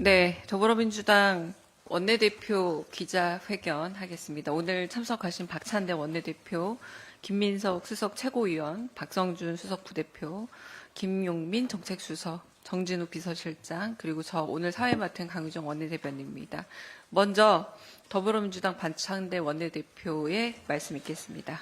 네, 더불어민주당 원내대표 기자회견 하겠습니다. 오늘 참석하신 박찬대 원내대표, 김민석 수석 최고위원, 박성준 수석 부대표, 김용민 정책수석, 정진우 비서실장, 그리고 저 오늘 사회 맡은 강유정 원내대변인입니다. 먼저 더불어민주당 박찬대 원내대표의 말씀 있겠습니다.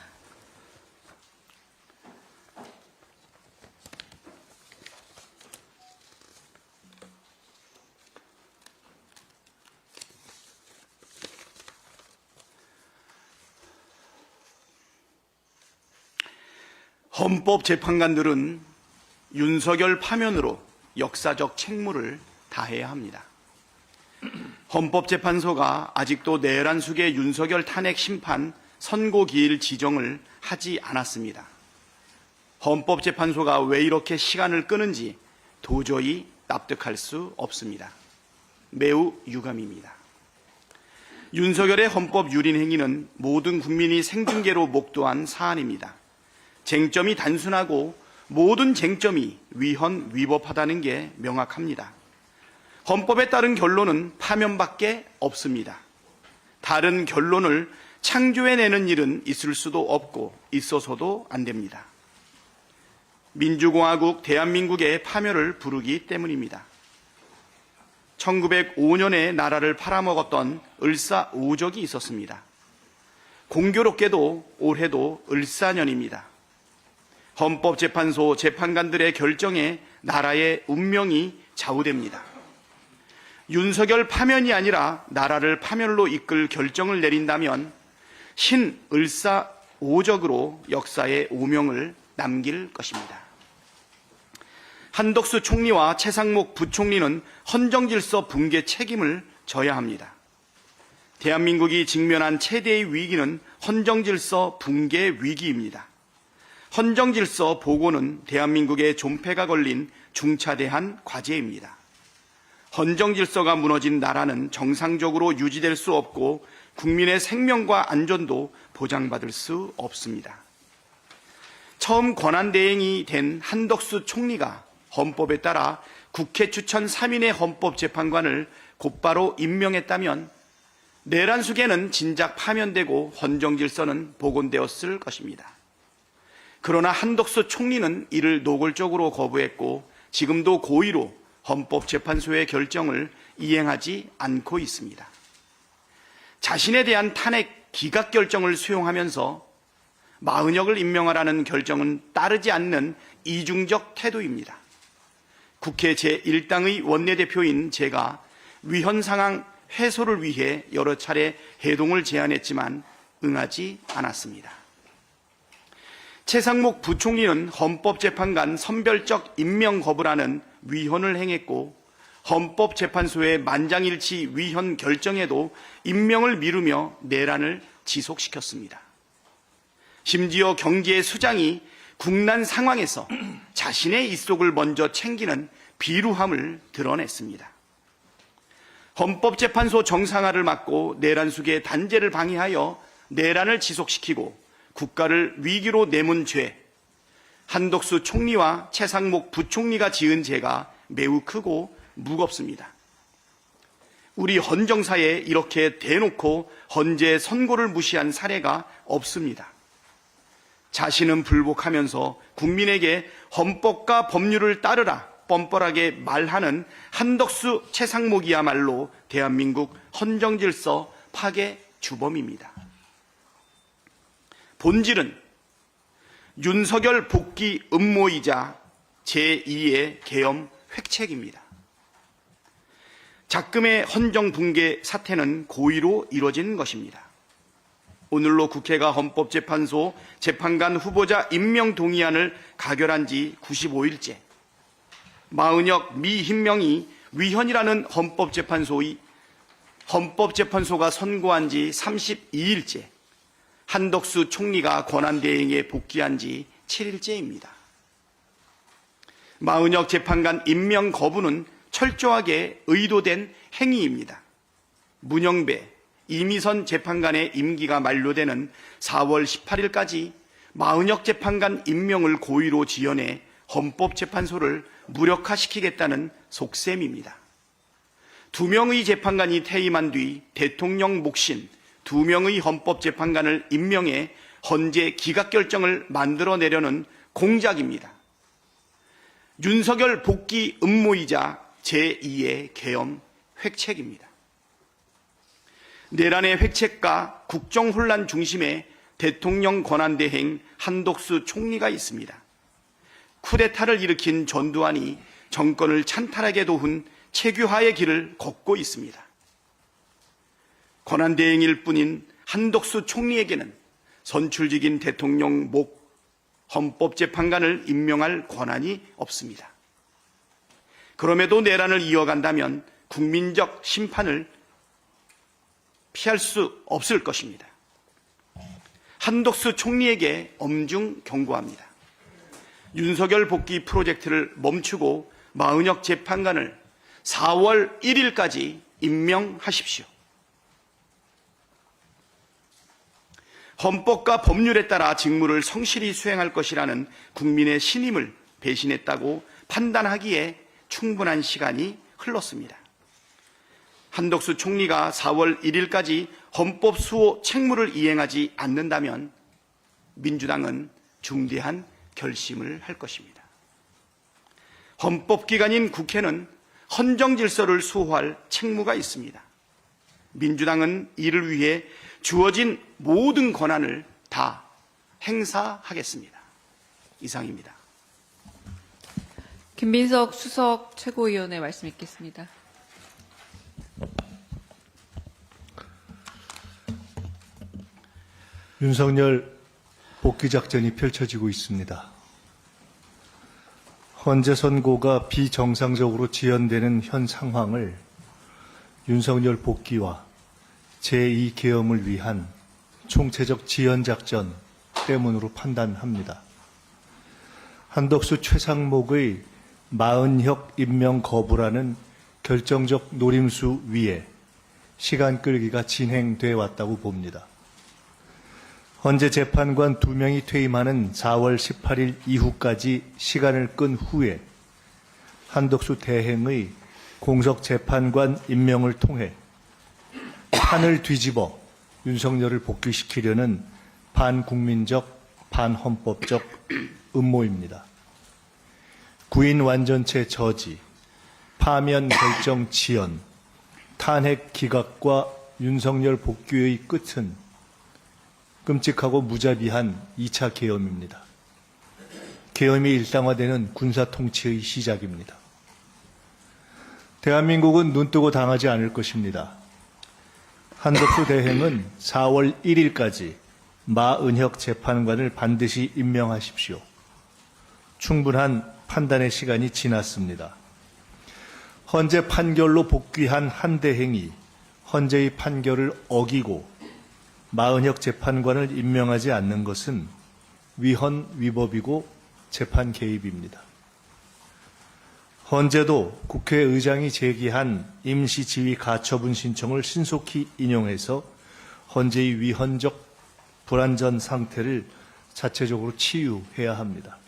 헌법재판관들은 윤석열 파면으로 역사적 책무를 다해야 합니다. 헌법재판소가 아직도 내란 숙의 윤석열 탄핵 심판 선고 기일 지정을 하지 않았습니다. 헌법재판소가 왜 이렇게 시간을 끄는지 도저히 납득할 수 없습니다. 매우 유감입니다. 윤석열의 헌법 유린 행위는 모든 국민이 생중계로 목도한 사안입니다. 쟁점이 단순하고 모든 쟁점이 위헌 위법하다는 게 명확합니다. 헌법에 따른 결론은 파면밖에 없습니다. 다른 결론을 창조해내는 일은 있을 수도 없고 있어서도 안 됩니다. 민주공화국 대한민국의 파멸을 부르기 때문입니다. 1905년에 나라를 팔아먹었던 을사오적이 있었습니다. 공교롭게도 올해도 을사년입니다. 헌법재판소 재판관들의 결정에 나라의 운명이 좌우됩니다. 윤석열 파면이 아니라 나라를 파멸로 이끌 결정을 내린다면 신을사오적으로 역사의 오명을 남길 것입니다. 한덕수 총리와 최상목 부총리는 헌정질서 붕괴 책임을 져야 합니다. 대한민국이 직면한 최대의 위기는 헌정질서 붕괴 위기입니다. 헌정질서 보고는 대한민국의 존폐가 걸린 중차대한 과제입니다. 헌정질서가 무너진 나라는 정상적으로 유지될 수 없고 국민의 생명과 안전도 보장받을 수 없습니다. 처음 권한대행이 된 한덕수 총리가 헌법에 따라 국회 추천 3인의 헌법재판관을 곧바로 임명했다면 내란숙에는 진작 파면되고 헌정질서는 복원되었을 것입니다. 그러나 한덕수 총리는 이를 노골적으로 거부했고 지금도 고의로 헌법재판소의 결정을 이행하지 않고 있습니다. 자신에 대한 탄핵 기각 결정을 수용하면서 마은혁을 임명하라는 결정은 따르지 않는 이중적 태도입니다. 국회 제1당의 원내대표인 제가 위헌 상황 해소를 위해 여러 차례 해동을 제안했지만 응하지 않았습니다. 최상목 부총리는 헌법재판관 선별적 임명 거부라는 위헌을 행했고 헌법재판소의 만장일치 위헌 결정에도 임명을 미루며 내란을 지속시켰습니다. 심지어 경제 수장이 국난 상황에서 자신의 입속을 먼저 챙기는 비루함을 드러냈습니다. 헌법재판소 정상화를 막고 내란 속의 단죄를 방해하여 내란을 지속시키고 국가를 위기로 내문 죄, 한덕수 총리와 최상목 부총리가 지은 죄가 매우 크고 무겁습니다. 우리 헌정사에 이렇게 대놓고 헌재 선고를 무시한 사례가 없습니다. 자신은 불복하면서 국민에게 헌법과 법률을 따르라 뻔뻔하게 말하는 한덕수 최상목이야말로 대한민국 헌정질서 파괴 주범입니다. 본질은 윤석열 복귀 음모이자 제2의 계엄 획책입니다. 작금의 헌정 붕괴 사태는 고의로 이뤄진 것입니다. 오늘로 국회가 헌법재판소 재판관 후보자 임명 동의안을 가결한 지 95일째. 마은혁 미흰명이 위헌이라는 헌법재판소의 헌법재판소가 선고한 지 32일째. 한덕수 총리가 권한대행에 복귀한 지 7일째입니다. 마은혁 재판관 임명 거부는 철저하게 의도된 행위입니다. 문영배, 이미선 재판관의 임기가 만료되는 4월 18일까지 마은혁 재판관 임명을 고의로 지연해 헌법재판소를 무력화시키겠다는 속셈입니다. 두 명의 재판관이 퇴임한 뒤 대통령 몫인 두 명의 헌법재판관을 임명해 헌재 기각 결정을 만들어내려는 공작입니다. 윤석열 복귀 음모이자 제2의 계엄 획책입니다. 내란의 획책과 국정 혼란 중심에 대통령 권한 대행 한독수 총리가 있습니다. 쿠데타를 일으킨 전두환이 정권을 찬탈하게 도운 체규화의 길을 걷고 있습니다. 권한대행일 뿐인 한독수 총리에게는 선출직인 대통령 목 헌법재판관을 임명할 권한이 없습니다. 그럼에도 내란을 이어간다면 국민적 심판을 피할 수 없을 것입니다. 한독수 총리에게 엄중 경고합니다. 윤석열 복귀 프로젝트를 멈추고 마은혁 재판관을 4월 1일까지 임명하십시오. 헌법과 법률에 따라 직무를 성실히 수행할 것이라는 국민의 신임을 배신했다고 판단하기에 충분한 시간이 흘렀습니다. 한덕수 총리가 4월 1일까지 헌법 수호 책무를 이행하지 않는다면 민주당은 중대한 결심을 할 것입니다. 헌법기관인 국회는 헌정 질서를 수호할 책무가 있습니다. 민주당은 이를 위해 주어진 모든 권한을 다 행사하겠습니다. 이상입니다. 김민석 수석 최고위원의 말씀 있겠습니다. 윤석열 복귀 작전이 펼쳐지고 있습니다. 헌재 선고가 비정상적으로 지연되는 현 상황을 윤석열 복귀와 제2계엄을 위한 총체적 지연 작전 때문으로 판단합니다. 한덕수 최상목의 마은혁 임명 거부라는 결정적 노림수 위에 시간 끌기가 진행돼 왔다고 봅니다. 헌재 재판관 두 명이 퇴임하는 4월 18일 이후까지 시간을 끈 후에 한덕수 대행의 공석 재판관 임명을 통해 판을 뒤집어 윤석열을 복귀시키려는 반국민적, 반헌법적 음모입니다. 구인 완전체 저지, 파면 결정 지연, 탄핵 기각과 윤석열 복귀의 끝은 끔찍하고 무자비한 2차 계엄입니다. 계엄이 일상화되는 군사 통치의 시작입니다. 대한민국은 눈뜨고 당하지 않을 것입니다. 한덕수 대행은 4월 1일까지 마은혁 재판관을 반드시 임명하십시오. 충분한 판단의 시간이 지났습니다. 헌재 판결로 복귀한 한 대행이 헌재의 판결을 어기고 마은혁 재판관을 임명하지 않는 것은 위헌 위법이고 재판 개입입니다. 헌재도 국회의장이 제기한 임시지휘 가처분 신청을 신속히 인용해서 헌재의 위헌적 불안전 상태를 자체적으로 치유해야 합니다.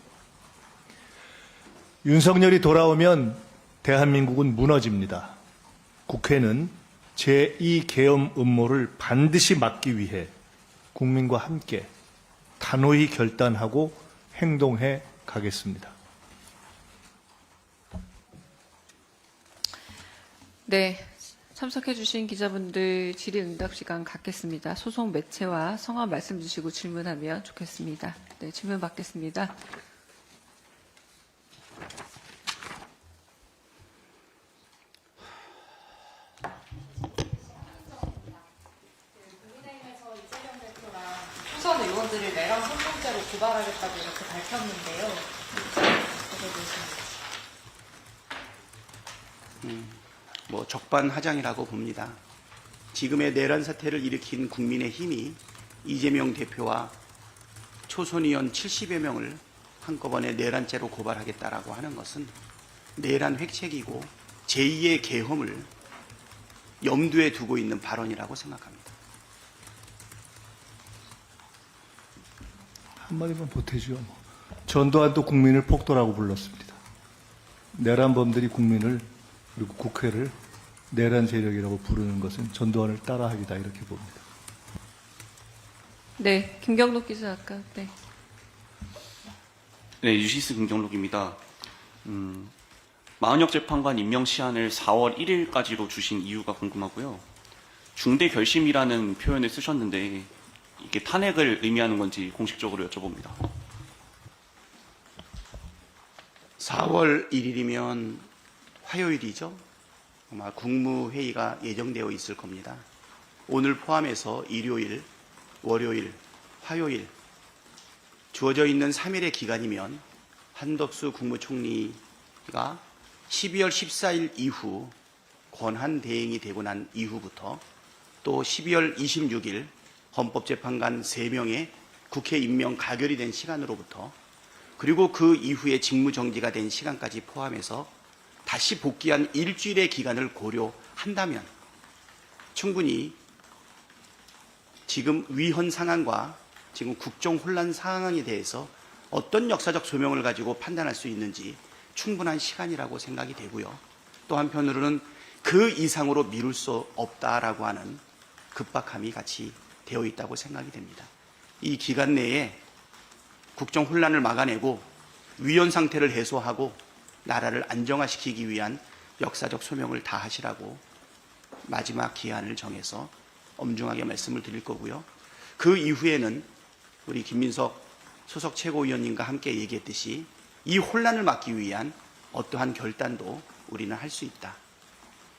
윤석열이 돌아오면 대한민국은 무너집니다. 국회는 제2계엄 음모를 반드시 막기 위해 국민과 함께 단호히 결단하고 행동해 가겠습니다. 네. 참석해 주신 기자분들 질의응답 시간 갖겠습니다. 소속 매체와 성함 말씀 주시고 질문하면 좋겠습니다. 네, 질문 받겠습니다. 국민의힘에서 이재명 대표가 후선 의원들을 내란 선동죄로 고발하겠다고 이렇게 밝혔는데요. 어떻게 보십니까? 뭐 적반하장이라고 봅니다. 지금의 내란 사태를 일으킨 국민의 힘이 이재명 대표와 초선 의원 70여 명을 한꺼번에 내란죄로 고발하겠다라고 하는 것은 내란 획책이고 제2의 계엄을 염두에 두고 있는 발언이라고 생각합니다. 한마디만 보태죠. 뭐. 전두환도 국민을 폭도라고 불렀습니다. 내란범들이 국민을 그리고 국회를 내란 세력이라고 부르는 것은 전두환을 따라하기다 이렇게 봅니다. 네, 김경록 기자 아까 네. 네, 유시스 김경록입니다. 음, 마은혁 재판관 임명 시한을 4월 1일까지로 주신 이유가 궁금하고요. 중대 결심이라는 표현을 쓰셨는데 이게 탄핵을 의미하는 건지 공식적으로 여쭤봅니다. 4월 1일이면 화요일이죠. 아마 국무회의가 예정되어 있을 겁니다. 오늘 포함해서 일요일, 월요일, 화요일 주어져 있는 3일의 기간이면 한덕수 국무총리가 12월 14일 이후 권한 대행이 되고 난 이후부터 또 12월 26일 헌법재판관 3명의 국회 임명 가결이 된 시간으로부터 그리고 그 이후에 직무정지가 된 시간까지 포함해서 다시 복귀한 일주일의 기간을 고려한다면 충분히 지금 위헌 상황과 지금 국정 혼란 상황에 대해서 어떤 역사적 소명을 가지고 판단할 수 있는지 충분한 시간이라고 생각이 되고요. 또 한편으로는 그 이상으로 미룰 수 없다라고 하는 급박함이 같이 되어 있다고 생각이 됩니다. 이 기간 내에 국정 혼란을 막아내고 위헌 상태를 해소하고 나라를 안정화시키기 위한 역사적 소명을 다하시라고 마지막 기한을 정해서 엄중하게 말씀을 드릴 거고요. 그 이후에는 우리 김민석 소속 최고위원님과 함께 얘기했듯이 이 혼란을 막기 위한 어떠한 결단도 우리는 할 수 있다.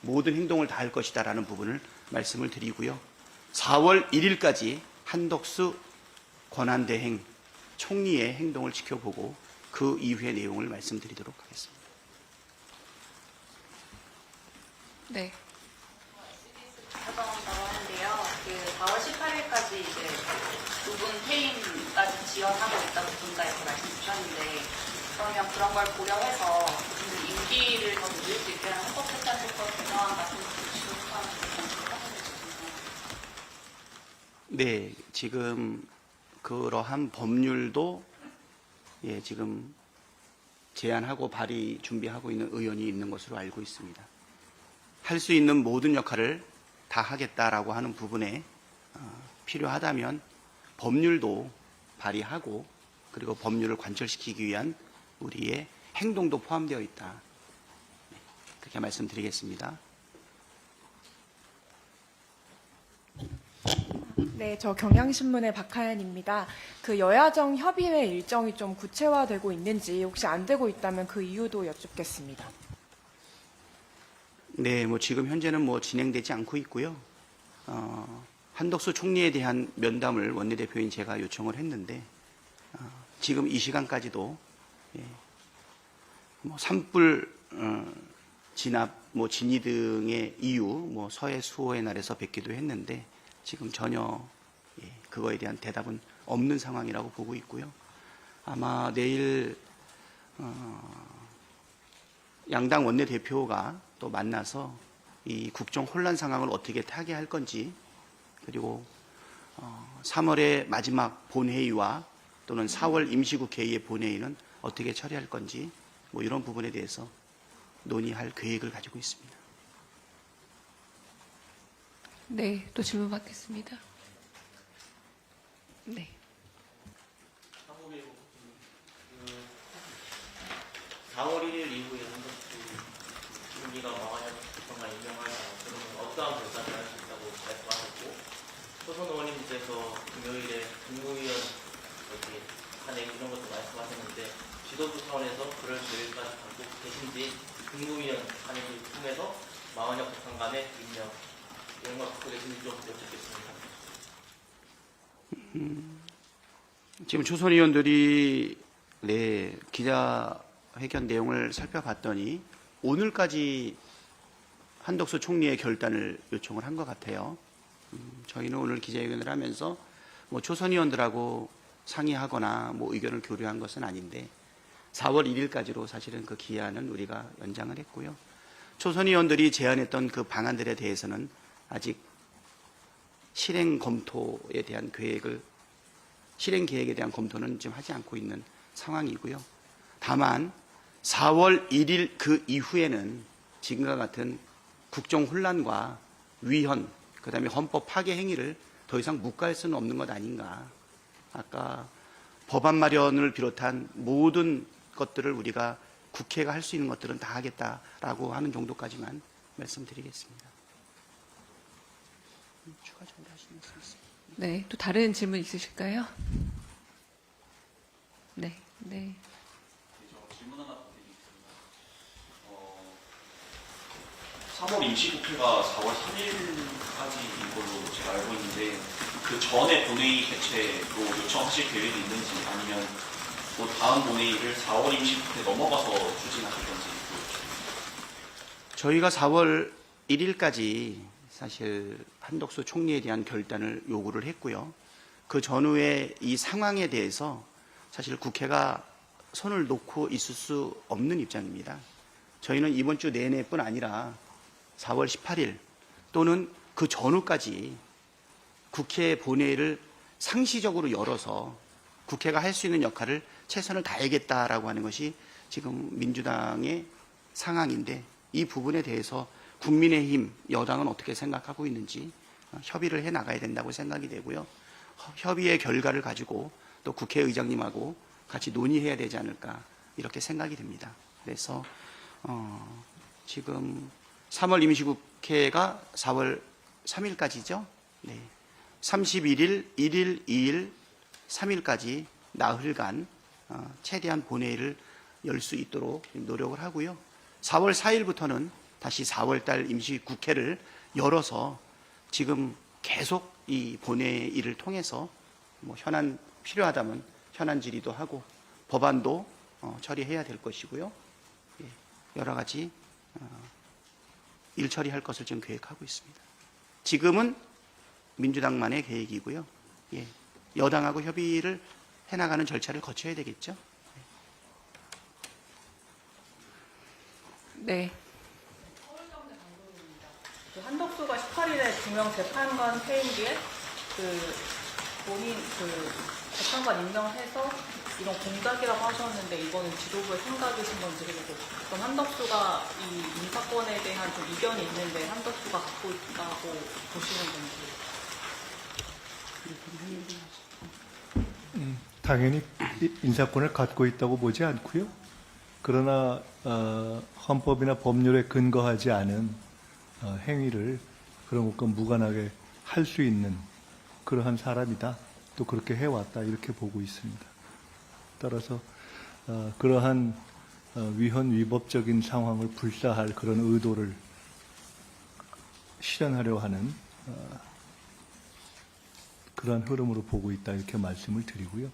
모든 행동을 다 할 것이다 라는 부분을 말씀을 드리고요. 4월 1일까지 한덕수 권한대행 총리의 행동을 지켜보고 그 이후의 내용을 말씀드리도록 하겠습니다. 네. 하는데요. 그 4월 18일까지 이제 두분 퇴임까지 지원하고 있다고 본다 이렇게 말씀 주셨는데 그러면 그런 걸 고려해서 그 임기를 더 늘릴 수 있게 하는 헌법재판소법 개정안 같은 것도 지원하는 네, 지금 그러한 법률도 예, 지금 제안하고 발의 준비하고 있는 의원이 있는 것으로 알고 있습니다. 할 수 있는 모든 역할을 다 하겠다라고 하는 부분에 어, 필요하다면 법률도 발의하고 그리고 법률을 관철시키기 위한 우리의 행동도 포함되어 있다. 네, 그렇게 말씀드리겠습니다. 네, 저 경향신문의 박하연입니다. 그 여야정 협의회 일정이 좀 구체화되고 있는지 혹시 안 되고 있다면 그 이유도 여쭙겠습니다. 네, 뭐 지금 현재는 뭐 진행되지 않고 있고요. 어, 한덕수 총리에 대한 면담을 원내대표인 제가 요청을 했는데 어, 지금 이 시간까지도 예, 뭐 산불 어, 진압, 뭐 진위 등의 이유, 뭐 서해 수호의 날에서 뵙기도 했는데 지금 전혀 예, 그거에 대한 대답은 없는 상황이라고 보고 있고요. 아마 내일 어, 양당 원내대표가 또 만나서 이 국정 혼란 상황을 어떻게 타개할 건지 그리고 어, 3월의 마지막 본회의와 또는 4월 임시국회의의 본회의는 어떻게 처리할 건지 뭐 이런 부분에 대해서 논의할 계획을 가지고 있습니다. 네, 또 질문 받겠습니다. 네. 4월 1일 이후에 총리가 망하냐 정말 임명하냐 그러면 어떠한 결단을 할 수 있다고 말씀하셨고 초선 의원님께서 금요일에 국무위원 이렇게 탄핵 이런 것도 말씀하셨는데 지도부 차원에서 그럴 계획까지 갖고 계신지 국무위원 탄핵을 통해서 마흔역 재판관의 임명 이런 걸 갖고 계신지 좀 여쭙겠습니다. 지금 초선 의원들이 네, 기자 회견 내용을 살펴봤더니 오늘까지 한덕수 총리의 결단을 요청을 한 것 같아요. 음, 저희는 오늘 기자회견을 하면서 뭐 초선 의원들하고 상의하거나 뭐 의견을 교류한 것은 아닌데 4월 1일까지로 사실은 그 기한은 우리가 연장을 했고요. 초선 의원들이 제안했던 그 방안들에 대해서는 아직 실행 검토에 대한 계획을 실행 계획에 대한 검토는 지금 하지 않고 있는 상황이고요. 다만 4월 1일 그 이후에는 지금과 같은 국정 혼란과 위헌, 그 다음에 헌법 파괴 행위를 더 이상 묵과할 수는 없는 것 아닌가. 아까 법안 마련을 비롯한 모든 것들을 우리가 국회가 할 수 있는 것들은 다 하겠다라고 하는 정도까지만 말씀드리겠습니다. 추가 있으세요? 네, 또 다른 질문 있으실까요? 네, 네. 저 질문 하나 드리겠습니다. 어, 3월 임시국회가 4월 3일까지인 걸로 제가 알고 있는데 그 전에 본회의 개최로 요청하실 계획이 있는지 아니면 그 다음 본회의를 4월 임시국회 넘어가서 추진하실 건지 저희가 4월 1일까지 사실 한덕수 총리에 대한 결단을 요구를 했고요. 그 전후에 이 상황에 대해서 사실 국회가 손을 놓고 있을 수 없는 입장입니다. 저희는 이번 주 내내뿐 아니라 4월 18일 또는 그 전후까지 국회 본회의를 상시적으로 열어서 국회가 할 수 있는 역할을 최선을 다하겠다라고 하는 것이 지금 민주당의 상황인데 이 부분에 대해서 국민의힘 여당은 어떻게 생각하고 있는지 어, 협의를 해 나가야 된다고 생각이 되고요. 허- 협의의 결과를 가지고 또 국회의장님하고 같이 논의해야 되지 않을까 이렇게 생각이 됩니다. 그래서 어, 지금 3월 임시국회가 4월 3일까지죠. 네. 31일, 1일, 2일, 3일까지 나흘간 어, 최대한 본회의를 열 수 있도록 노력을 하고요. 4월 4일부터는 다시 4월 달 임시 국회를 열어서 지금 계속 이 본회의를 통해서 뭐 현안 필요하다면 현안 질의도 하고 법안도 어, 처리해야 될 것이고요. 예, 여러 가지 어, 일 처리할 것을 지금 계획하고 있습니다. 지금은 민주당만의 계획이고요. 예, 여당하고 협의를 해나가는 절차를 거쳐야 되겠죠. 네. 그 한덕수가 18일에 구명 재판관 퇴임 뒤에 그 본인 그 재판관 임명해서 이런 공작이라고 하셨는데 이거는 지도부의 생각이신 건지 그리고 그럼 한덕수가 이 인사권에 대한 좀 이견이 있는데 한덕수가 갖고 있다고 보시는 건지 당연히 이- 인사권을 갖고 있다고 보지 않고요. 그러나 어, 헌법이나 법률에 근거하지 않은 어, 행위를 그런 것과 무관하게 할 수 있는 그러한 사람이다. 또 그렇게 해왔다 이렇게 보고 있습니다. 따라서 어, 그러한 어, 위헌 위법적인 상황을 불사할 그런 의도를 실현하려 하는 어, 그러한 흐름으로 보고 있다 이렇게 말씀을 드리고요.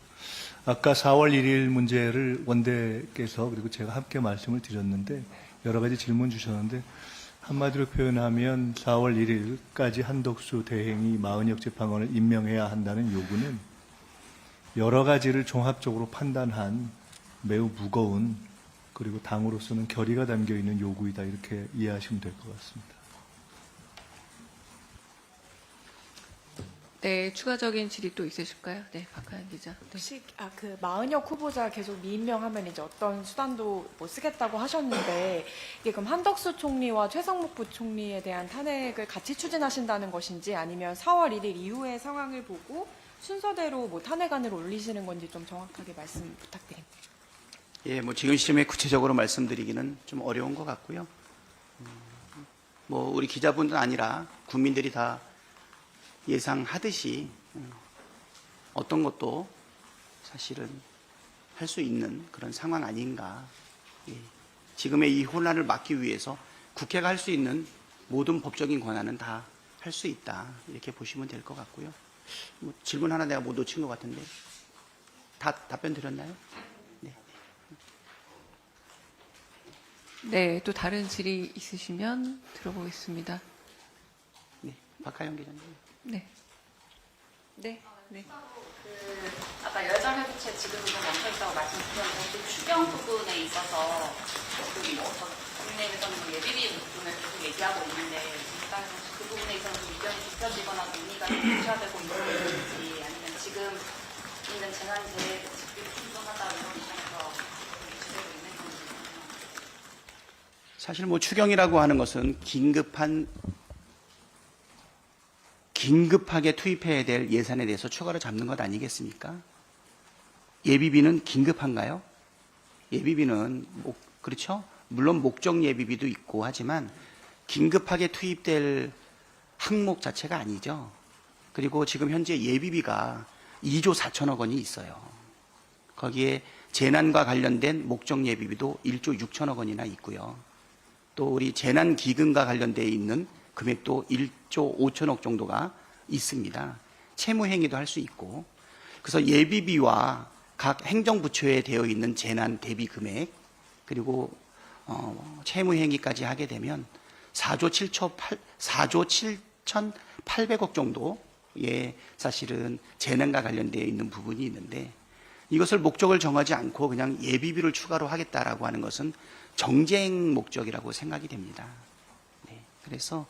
아까 4월 1일 문제를 원대께서 그리고 제가 함께 말씀을 드렸는데 여러 가지 질문 주셨는데 한마디로 표현하면 4월 1일까지 한덕수 대행이 마은혁 재판관을 임명해야 한다는 요구는 여러 가지를 종합적으로 판단한 매우 무거운 그리고 당으로서는 결의가 담겨 있는 요구이다 이렇게 이해하시면 될 것 같습니다. 네, 추가적인 질의 또 있으실까요? 네, 박하연 기자. 네. 혹시 아, 그 마은혁 후보자 계속 미임명하면 이제 어떤 수단도 뭐 쓰겠다고 하셨는데 이게 그럼 한덕수 총리와 최상목 부총리에 대한 탄핵을 같이 추진하신다는 것인지 아니면 4월 1일 이후의 상황을 보고 순서대로 뭐 탄핵안을 올리시는 건지 좀 정확하게 말씀 부탁드립니다. 예, 뭐 지금 시점에 구체적으로 말씀드리기는 좀 어려운 것 같고요. 음, 뭐 우리 기자분들 아니라 국민들이 다 예상하듯이 음, 어떤 것도 사실은 할 수 있는 그런 상황 아닌가. 예, 지금의 이 혼란을 막기 위해서 국회가 할 수 있는 모든 법적인 권한은 다 할 수 있다. 이렇게 보시면 될 것 같고요. 뭐 질문 하나 내가 못 놓친 것 같은데 다 답변 드렸나요? 네, 또 다른 질의 있으시면 들어보겠습니다. 네, 박하영 기자님. 네. 네. 네. 그 아까 열전 회부채 지금은 좀 멈춰 있다고 말씀드렸는데 그 추경 부분에 있어서 그뭐 국내에서는 뭐 예비비 부분을 계속 얘기하고 있는데 일단은 그 부분에 있어서 좀 의견이 좁혀지거나 논의가 좀 구체화되고 있는지 아니면 지금 있는 재난재해 특별히 충분하다 이런 입장에서 제대로 있는 건지 사실 뭐 추경이라고 하는 것은 긴급한 긴급하게 투입해야 될 예산에 대해서 추가로 잡는 것 아니겠습니까? 예비비는 긴급한가요? 예비비는 목- 그렇죠? 물론 목적 예비비도 있고 하지만 긴급하게 투입될 항목 자체가 아니죠. 그리고 지금 현재 예비비가 2조 4천억 원이 있어요. 거기에 재난과 관련된 목적 예비비도 1조 6천억 원이나 있고요. 또 우리 재난 기금과 관련되어 있는 금액도 1조 5천억 정도가 있습니다. 채무 행위도 할 수 있고. 그래서 예비비와 각 행정부처에 되어 있는 재난 대비 금액 그리고 어, 채무 행위까지 하게 되면 4조 7초 8 4조 7,800억 정도의 사실은 재난과 관련되어 있는 부분이 있는데 이것을 목적을 정하지 않고 그냥 예비비를 추가로 하겠다라고 하는 것은 정쟁 목적이라고 생각이 됩니다. 네, 그래서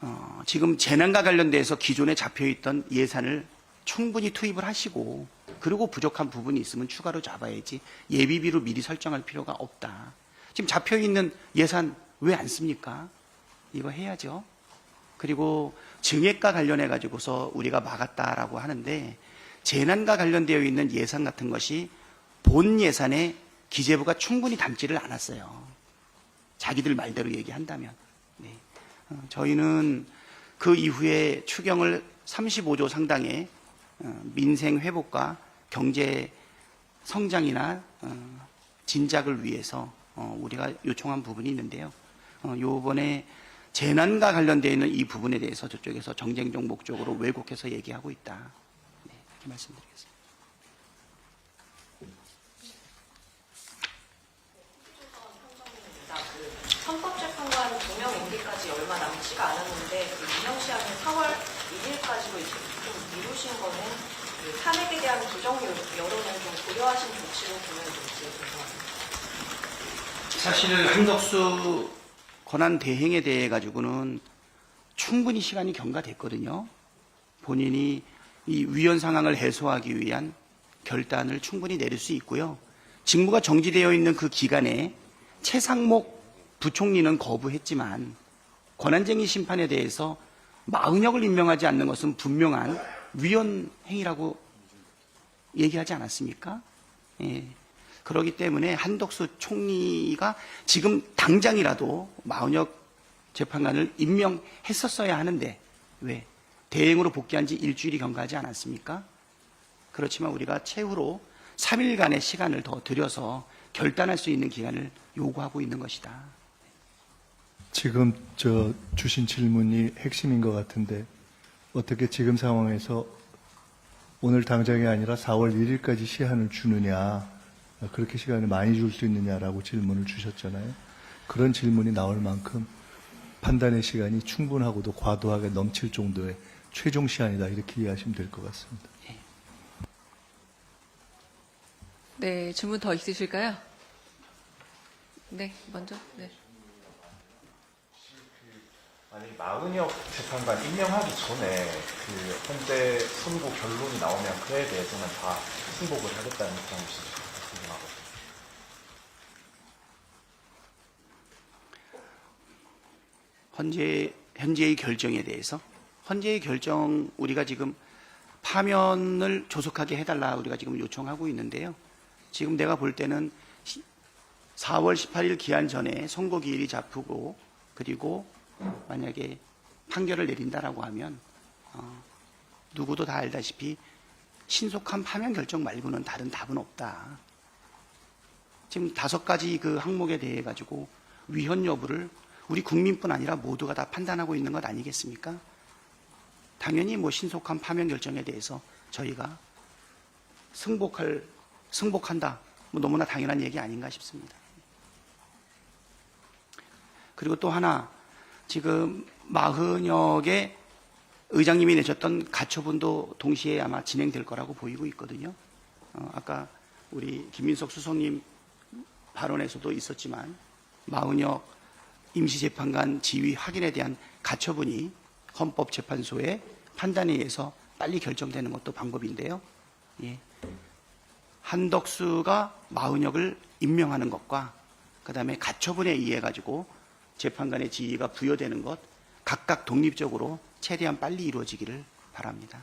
어, 지금 재난과 관련돼서 기존에 잡혀 있던 예산을 충분히 투입을 하시고 그리고 부족한 부분이 있으면 추가로 잡아야지 예비비로 미리 설정할 필요가 없다. 지금 잡혀 있는 예산 왜 안 씁니까? 이거 해야죠. 그리고 증액과 관련해 가지고서 우리가 막았다라고 하는데 재난과 관련되어 있는 예산 같은 것이 본 예산에 기재부가 충분히 담지를 않았어요. 자기들 말대로 얘기한다면. 네. 어, 저희는 그 이후에 추경을 35조 상당의 어, 민생 회복과 경제 성장이나 어, 진작을 위해서 어, 우리가 요청한 부분이 있는데요. 어, 요번에 재난과 관련되어 있는 이 부분에 대해서 저쪽에서 정쟁적 목적으로 왜곡해서 얘기하고 있다. 네, 이렇게 말씀드리겠습니다. 헌법재판관 조명 임기까지 얼마 남지가 않았는데 그 임명 시한을 4월 1일까지로 이제 좀 미루신 거는 그 탄핵에 대한 부정 여론을 좀 고려하신 조치로 보면 될지 궁금합니다. 사실 한덕수 권한 대행에 대해 가지고는 충분히 시간이 경과됐거든요. 본인이 이 위헌 상황을 해소하기 위한 결단을 충분히 내릴 수 있고요. 직무가 정지되어 있는 그 기간에 최상목 부총리는 거부했지만 권한쟁의 심판에 대해서 마은혁을 임명하지 않는 것은 분명한 위헌 행위라고 얘기하지 않았습니까? 예. 그렇기 때문에 한덕수 총리가 지금 당장이라도 마은혁 재판관을 임명했었어야 하는데 왜 대행으로 복귀한 지 일주일이 경과하지 않았습니까? 그렇지만 우리가 최후로 3일간의 시간을 더 들여서 결단할 수 있는 기간을 요구하고 있는 것이다. 지금 저 주신 질문이 핵심인 것 같은데 어떻게 지금 상황에서 오늘 당장이 아니라 4월 1일까지 시한을 주느냐 그렇게 시간을 많이 줄 수 있느냐라고 질문을 주셨잖아요. 그런 질문이 나올 만큼 판단의 시간이 충분하고도 과도하게 넘칠 정도의 최종 시한이다 이렇게 이해하시면 될 것 같습니다. 네, 질문 더 있으실까요? 네, 먼저. 네. 아니 마은혁 재판관 임명하기 전에 그 현재 선고 결론이 나오면 그에 대해서는 다 승복을 하겠다는 입장이시죠? 궁금하고. 현재 현재의 결정에 대해서 현재의 결정 우리가 지금 파면을 조속하게 해달라 우리가 지금 요청하고 있는데요. 지금 내가 볼 때는 4월 18일 기한 전에 선고 기일이 잡히고 그리고 만약에 판결을 내린다라고 하면 어, 누구도 다 알다시피 신속한 파면 결정 말고는 다른 답은 없다. 지금 다섯 가지 그 항목에 대해 가지고 위헌 여부를 우리 국민뿐 아니라 모두가 다 판단하고 있는 것 아니겠습니까? 당연히 뭐 신속한 파면 결정에 대해서 저희가 승복할 승복한다. 뭐 너무나 당연한 얘기 아닌가 싶습니다. 그리고 또 하나 지금 마흔역의 의장님이 내셨던 가처분도 동시에 아마 진행될 거라고 보이고 있거든요. 어, 아까 우리 김민석 수석님 발언에서도 있었지만 마흔역 임시재판관 지위 확인에 대한 가처분이 헌법재판소의 판단에 의해서 빨리 결정되는 것도 방법인데요. 예. 한덕수가 마흔역을 임명하는 것과 그 다음에 가처분에 의해 가지고 재판관의 지위가 부여되는 것 각각 독립적으로 최대한 빨리 이루어지기를 바랍니다.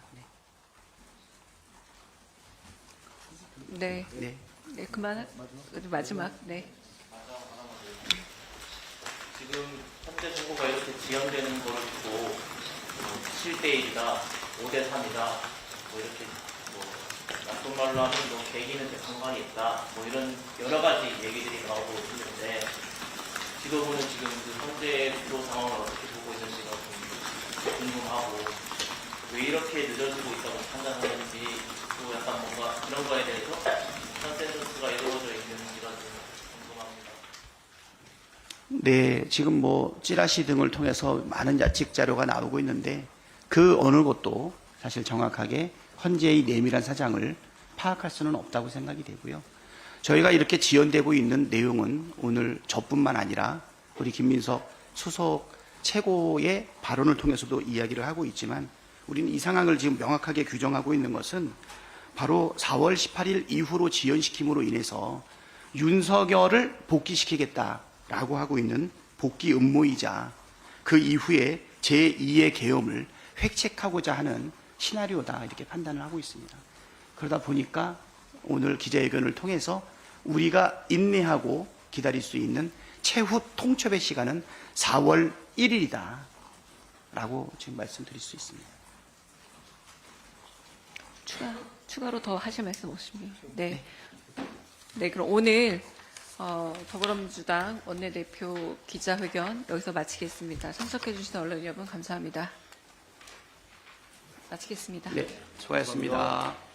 네, 네. 네 그만 마지막 네. 지금 현재 정부가 이렇게 지연되는 거를 두고 뭐 7대 1이다, 5대 3이다, 뭐 이렇게 뭐 나쁜 말로 하면 뭐 개기는 재판관이 있다, 뭐 이런 여러 가지 얘기들이 나오고 있는데 지도부는 지금 그 현재 구도 상황을 어떻게 보고 있는지가 좀 궁금하고 왜 이렇게 늦어지고 있다고 판단하는지 또 약간 뭔가 그런 거에 대해서 컨센서스가 이루어져 있는지가 좀 궁금합니다. 네, 지금 뭐 찌라시 등을 통해서 많은 야측 자료가 나오고 있는데 그 어느 것도 사실 정확하게 헌재의 내밀한 사장을 파악할 수는 없다고 생각이 되고요. 저희가 이렇게 지연되고 있는 내용은 오늘 저뿐만 아니라 우리 김민석 수석 최고의 발언을 통해서도 이야기를 하고 있지만 우리는 이 상황을 지금 명확하게 규정하고 있는 것은 바로 4월 18일 이후로 지연시킴으로 인해서 윤석열을 복귀시키겠다 라고 하고 있는 복귀 음모이자 그 이후에 제2의 계엄을 획책하고자 하는 시나리오다 이렇게 판단을 하고 있습니다. 그러다 보니까 오늘 기자회견을 통해서 우리가 인내하고 기다릴 수 있는 최후 통첩의 시간은 4월 1일이다 라고 지금 말씀드릴 수 있습니다. 추가 추가로 더 하실 말씀 없으십니까? 네. 네, 그럼 오늘 어, 더불어민주당 원내대표 기자회견 여기서 마치겠습니다. 참석해 주신 언론 여러분 감사합니다. 마치겠습니다. 네, 수고하셨습니다.